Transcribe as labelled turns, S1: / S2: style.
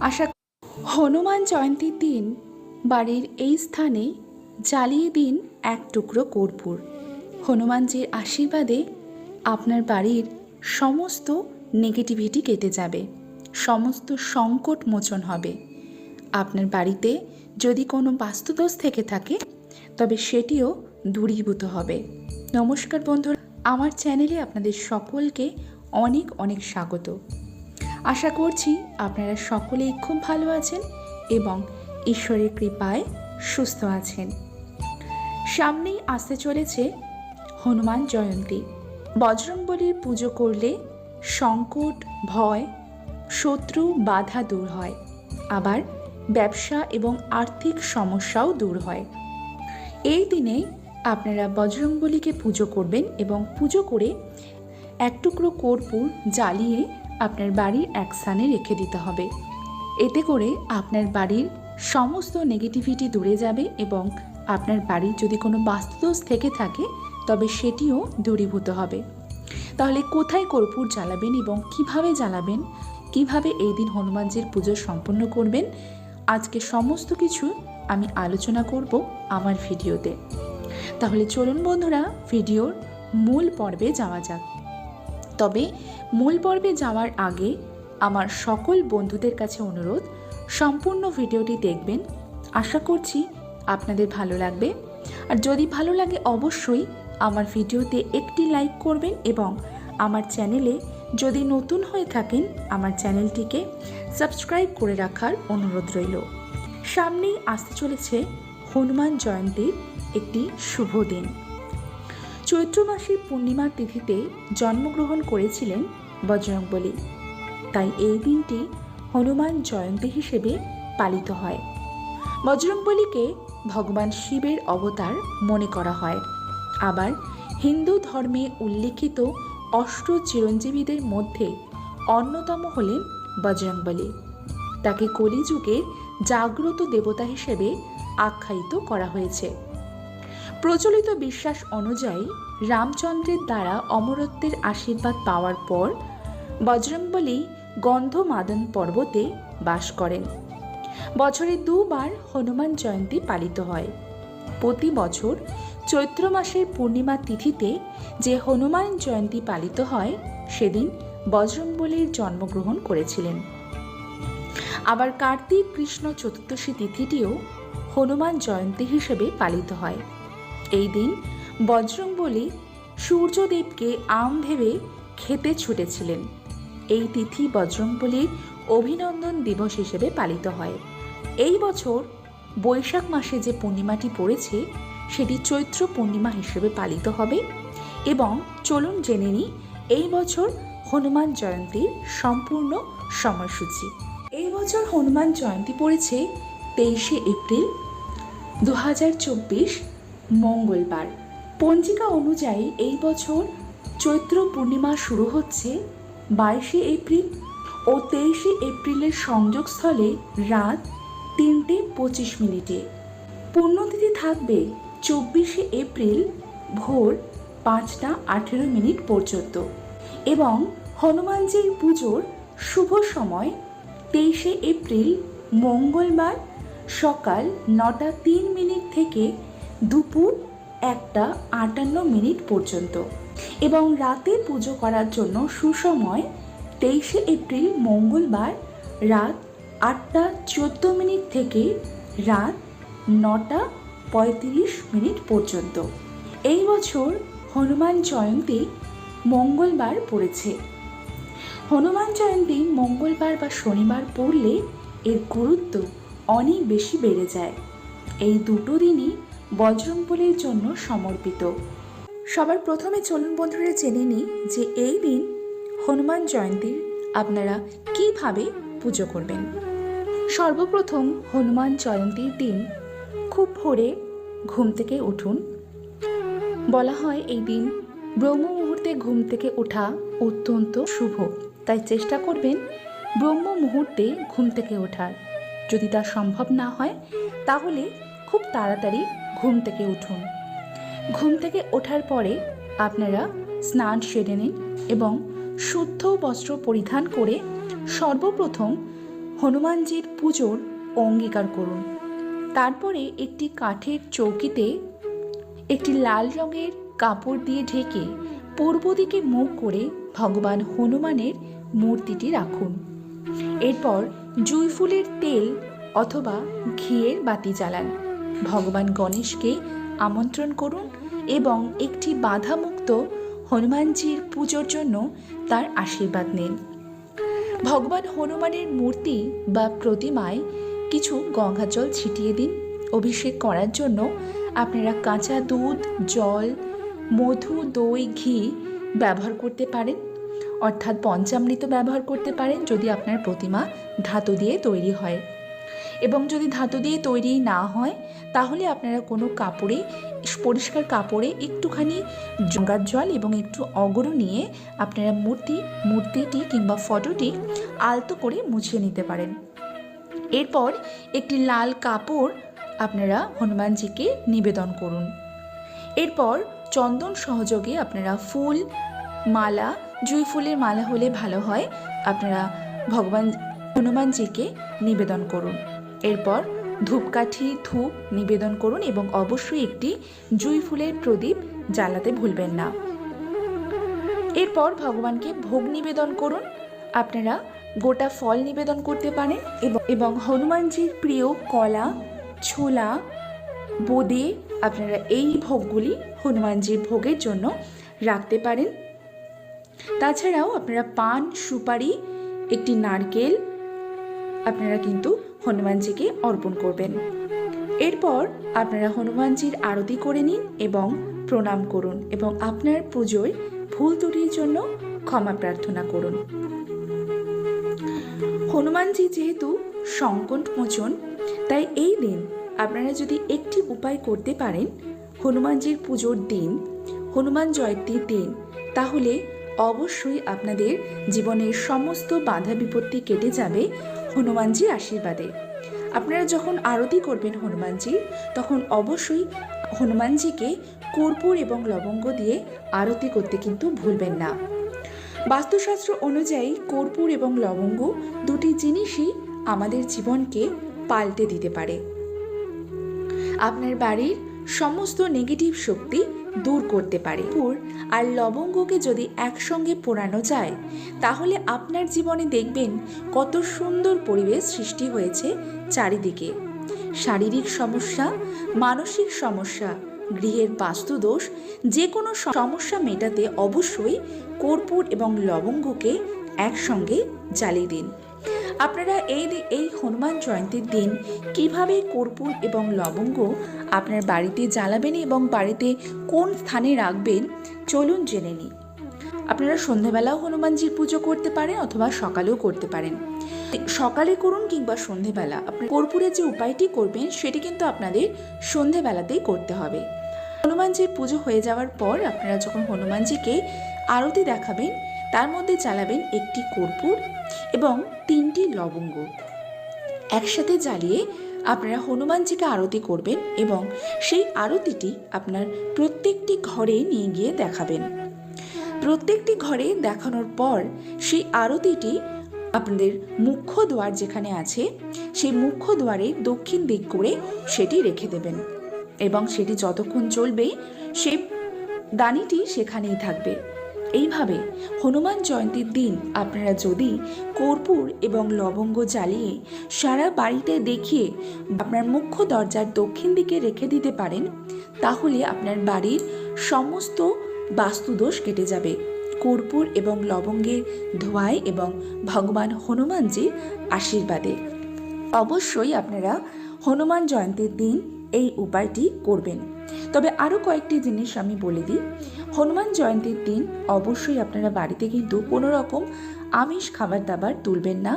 S1: আশা হনুমান জয়ন্তীর দিন বাড়ির এই স্থানে জ্বালিয়ে দিন এক টুকরো কর্পূর। হনুমানজির আশীর্বাদে আপনার বাড়ির সমস্ত নেগেটিভিটি কেটে যাবে, সমস্ত সংকট মোচন হবে। আপনার বাড়িতে যদি কোনো বাস্তুদোষ থেকে থাকে, তবে সেটিও দূরীভূত হবে। নমস্কার বন্ধুরা, আমার চ্যানেলে আপনাদের সকলকে অনেক অনেক স্বাগত। আশা করছি আপনারা সকলেই খুব ভালো আছেন এবং ঈশ্বরের কৃপায় সুস্থ আছেন। সামনেই আসতে চলেছে হনুমান জয়ন্তী। বজরংবলীর পুজো করলে সংকট, ভয়, শত্রু, বাধা দূর হয়। আবার ব্যবসা এবং আর্থিক সমস্যাও দূর হয়। এই দিনে আপনারা বজরংবলীকে পুজো করবেন এবং পুজো করে এক টুকরো কর্পূর জ্বালিয়ে আপনার বাড়ির এক স্থানে রেখে দিতে হবে। এতে করে আপনার বাড়ির সমস্ত নেগেটিভিটি দূরে যাবে এবং আপনার বাড়ির যদি কোনো বাস্তুদোষ থেকে থাকে, তবে সেটিও দূরীভূত হবে। তাহলে কোথায় কর্পূর জ্বালাবেন এবং কীভাবে জ্বালাবেন? কীভাবে এই দিন হনুমানজির পুজো সম্পন্ন করবেন? আজকে সমস্ত কিছু আমি আলোচনা করব আমার ভিডিওতে। তাহলে চলুন বন্ধুরা, ভিডিওর মূল পর্বে যাওয়া যাক। তবে মূল পর্বে যাওয়ার আগে আমার সকল বন্ধুদের কাছে অনুরোধ, সম্পূর্ণ ভিডিওটি দেখবেন। আশা করছি আপনাদের ভালো লাগবে। আর যদি ভালো লাগে অবশ্যই আমার ভিডিওতে একটি লাইক করবেন এবং আমার চ্যানেলে যদি নতুন হয়ে থাকেন, আমার চ্যানেলটিকে সাবস্ক্রাইব করে রাখার অনুরোধ রইল। সামনেই আসতে চলেছে হনুমান জয়ন্তীর একটি শুভ দিন। চৈত্র মাসের পূর্ণিমার তিথিতে জন্মগ্রহণ করেছিলেন বজরংবলী তাই এই দিনটি হনুমান জয়ন্তী হিসেবে পালিত হয়। বজরংবলীকে ভগবান শিবের অবতার মনে করা হয়। আবার হিন্দু ধর্মে উল্লিখিত অষ্ট চিরঞ্জীবীদের মধ্যে অন্যতম হলেন বজরংবলী তাকে কলিযুগের জাগ্রত দেবতা হিসেবে আখ্যায়িত করা হয়েছে। প্রচলিত বিশ্বাস অনুযায়ী রামচন্দ্রের দ্বারা অমরত্বের আশীর্বাদ পাওয়ার পর বজরংবলী গন্ধমাদন পর্বতে বাস করেন। বছরে দুবার হনুমান জয়ন্তী পালিত হয়। প্রতি বছর চৈত্র মাসের পূর্ণিমা তিথিতে যে হনুমান জয়ন্তী পালিত হয়, সেদিন বজরংবলীর জন্মগ্রহণ করেছিলেন। আবার কার্তিক কৃষ্ণ চতুর্দশী তিথিটিও হনুমান জয়ন্তী হিসেবে পালিত হয়। এই দিন বজরংবলী সূর্যদেবকে আম ভেবে খেতে ছুটেছিলেন। এই তিথি বজরংবলীর অভিনন্দন দিবস হিসেবে পালিত হয়। এই বছর বৈশাখ মাসে যে পূর্ণিমাটি পড়েছে, সেটি চৈত্র পূর্ণিমা হিসেবে পালিত হবে এবং চলুন জেনে নিই এই বছর হনুমান জয়ন্তীর সম্পূর্ণ সময়সূচি। এই বছর হনুমান জয়ন্তী পড়েছে তেইশে এপ্রিল দু হাজার চব্বিশ মঙ্গলবার। পঞ্জিকা অনুযায়ী এই বছর চৈত্র পূর্ণিমা শুরু হচ্ছে বাইশে এপ্রিল ও তেইশে এপ্রিলের সংযোগস্থলে রাত তিনটে পঁচিশ মিনিটে। পুণ্যতিথি থাকবে চব্বিশে এপ্রিল ভোর পাঁচটা আঠেরো মিনিট পর্যন্ত এবং হনুমানজির পুজোর শুভ সময় তেইশে এপ্রিল মঙ্গলবার সকাল নটা তিন মিনিট থেকে দুপুর একটা আটান্ন মিনিট পর্যন্ত। এবং রাতে পুজো করার জন্য সুসময় তেইশে এপ্রিল মঙ্গলবার রাত আটটা চোদ্দ মিনিট থেকে রাত নটা পঁয়ত্রিশ মিনিট পর্যন্ত। এই বছর হনুমান জয়ন্তী মঙ্গলবার পড়েছে। হনুমান জয়ন্তী মঙ্গলবার বা শনিবার পড়লে এর গুরুত্ব অনেক বেশি বেড়ে যায়। এই দুটো দিনই বজরংবলীর জন্য সমর্পিত। সবার প্রথমে চলুন বন্ধুরা জেনে নিই যে এই দিন হনুমান জয়ন্তীর আপনারা কীভাবে পুজো করবেন। সর্বপ্রথম হনুমান জয়ন্তীর দিন খুব ভোরে ঘুম থেকে উঠুন। বলা হয় এই দিন ব্রহ্ম মুহূর্তে ঘুম থেকে ওঠা অত্যন্ত শুভ। তাই চেষ্টা করবেন ব্রহ্ম মুহূর্তে ঘুম থেকে ওঠার। যদি তা সম্ভব না হয়, তাহলে খুব তাড়াতাড়ি ঘুম থেকে উঠুন। ঘুম থেকে ওঠার পরে আপনারা স্নান সেরে নিন এবং শুদ্ধ বস্ত্র পরিধান করে সর্বপ্রথম হনুমানজির পুজোর অঙ্গীকার করুন। তারপরে একটি কাঠের চৌকিতে একটি লাল রঙের কাপড় দিয়ে ঢেকে পূর্ব দিকে মুখ করে ভগবান হনুমানের মূর্তিটি রাখুন। এরপর জুই ফুলের তেল অথবা ঘিয়ের বাতি জ্বালান। ভগবান গণেশকে আমন্ত্রণ করুন এবং একটি বাধামুক্ত হনুমানজির পুজোর জন্য তার আশীর্বাদ নিন। ভগবান হনুমানের মূর্তি বা প্রতিমায় কিছু গঙ্গা জল ছিটিয়ে দিন। অভিষেক করার জন্য আপনারা কাঁচা দুধ, জল, মধু, দই, ঘি ব্যবহার করতে পারেন। অর্থাৎ পঞ্চামৃত ব্যবহার করতে পারেন যদি আপনার প্রতিমা ধাতু দিয়ে তৈরি হয়। এবং যদি ধাতু দিয়ে তৈরি না হয়, তাহলে আপনারা কোনো কাপড়ে, পরিষ্কার কাপড়ে একটুখানি গঙ্গার জল এবং একটু অগরু নিয়ে আপনারা মূর্তি, মূর্তিটি কিংবা ফটোটি আলতো করে মুছিয়ে নিতে পারেন। এরপর একটি লাল কাপড় আপনারা হনুমানজিকে নিবেদন করুন। এরপর চন্দন সহযোগে আপনারা ফুল, মালা, জুই ফুলের মালা হলে ভালো হয়, আপনারা ভগবান, হনুমানজিকে নিবেদন করুন। এরপর ধূপকাঠি, ধূপ নিবেদন করুন এবং অবশ্যই একটি জুই ফুলের প্রদীপ জ্বালাতে ভুলবেন না। এরপর ভগবানকে ভোগ নিবেদন করুন। আপনারা গোটা ফল নিবেদন করতে পারেন এবং হনুমানজির প্রিয় কলা, ছোলা, বোঁদে আপনারা এই ভোগগুলি হনুমানজির ভোগের জন্য রাখতে পারেন। তাছাড়াও আপনারা পান, সুপারি, একটি নারকেল, আপনারা কিন্তু হনুমানজিকে অর্পণ করবেন। এরপর আপনারা হনুমানজির আরতি করে নিন এবং প্রণাম করুন এবং আপনার পুজোয় ভুল ত্রুটির জন্য ক্ষমা প্রার্থনা করুন। হনুমানজি যেহেতু সংকট মোচন, তাই এই দিন আপনারা যদি একটি উপায় করতে পারেন, হনুমানজির পুজোর দিন, হনুমান জয়ন্তীর দিন, তাহলে অবশ্যই আপনাদের জীবনের সমস্ত বাধা বিপত্তি কেটে যাবে হনুমানজির আশীর্বাদে। আপনারা যখন আরতি করবেন হনুমানজি, তখন অবশ্যই হনুমানজিকে কর্পূর এবং লবঙ্গ দিয়ে আরতি করতে কিন্তু ভুলবেন না। বাস্তুশাস্ত্র অনুযায়ী কর্পূর এবং লবঙ্গ দুটি জিনিসই আমাদের জীবনকে পাল্টে দিতে পারে। আপনার বাড়ির সমস্ত নেগেটিভ শক্তি দূর করতে পারে। পুর আর লবঙ্গকে যদি একসঙ্গে পোড়ানো যায়, তাহলে আপনার জীবনে দেখবেন কত সুন্দর পরিবেশ সৃষ্টি হয়েছে চারিদিকে। শারীরিক সমস্যা, মানসিক সমস্যা, গৃহের বাস্তুদোষ যে কোনো সমস্যা মেটাতে অবশ্যই কর্পূর এবং লবঙ্গকে একসঙ্গে জ্বালিয়ে দিন। আপনারা এই এই হনুমান জয়ন্তীর দিন কীভাবে কর্পূর এবং লবঙ্গ আপনার বাড়িতে জ্বালাবেন এবং বাড়িতে কোন স্থানে রাখবেন, চলুন জেনে নিই। আপনারা সন্ধেবেলাও হনুমানজির পুজো করতে পারেন অথবা সকালেও করতে পারেন। সকালে করুন কিংবা সন্ধেবেলা আপনি কর্পূরের যে উপায়টি করবেন, সেটি কিন্তু আপনাদের সন্ধেবেলাতেই করতে হবে। হনুমানজির পুজো হয়ে যাওয়ার পর আপনারা যখন হনুমানজিকে আরতি দেখাবেন তার মধ্যে জ্বালাবেন একটি কর্পূর এবং তিনটি লবঙ্গ। একসাথে জ্বালিয়ে আপনারা হনুমানজিকে আরতি করবেন এবং সেই আরতিটি আপনার প্রত্যেকটি ঘরে নিয়ে গিয়ে দেখাবেন। প্রত্যেকটি ঘরে দেখানোর পর সেই আরতিটি আপনাদের মুখ্য দ্বার যেখানে আছে, সেই মুখ্য দ্বারে দক্ষিণ দিক করে সেটি রেখে দেবেন এবং সেটি যতক্ষণ চলবে, সেই দানিটি সেখানেই থাকবে। এইভাবে হনুমান জয়ন্তীর দিন আপনারা যদি কর্পূর এবং লবঙ্গ জ্বালিয়ে সারা বাড়িতে দেখিয়ে আপনার মুখ্য দরজার দক্ষিণ দিকে রেখে দিতে পারেন, তাহলে আপনার বাড়ির সমস্ত বাস্তুদোষ কেটে যাবে। কর্পূর এবং লবঙ্গের ধোঁয়ায় এবং ভগবান হনুমানজির আশীর্বাদে। অবশ্যই আপনারা হনুমান জয়ন্তীর দিন এই উপায়টি করবেন। তবে আরও কয়েকটি জিনিস আমি বলে দিই। হনুমান জয়ন্তীর দিন অবশ্যই আপনারা বাড়িতে কিন্তু কোনো রকম আমিষ খাবার দাবার তুলবেন না।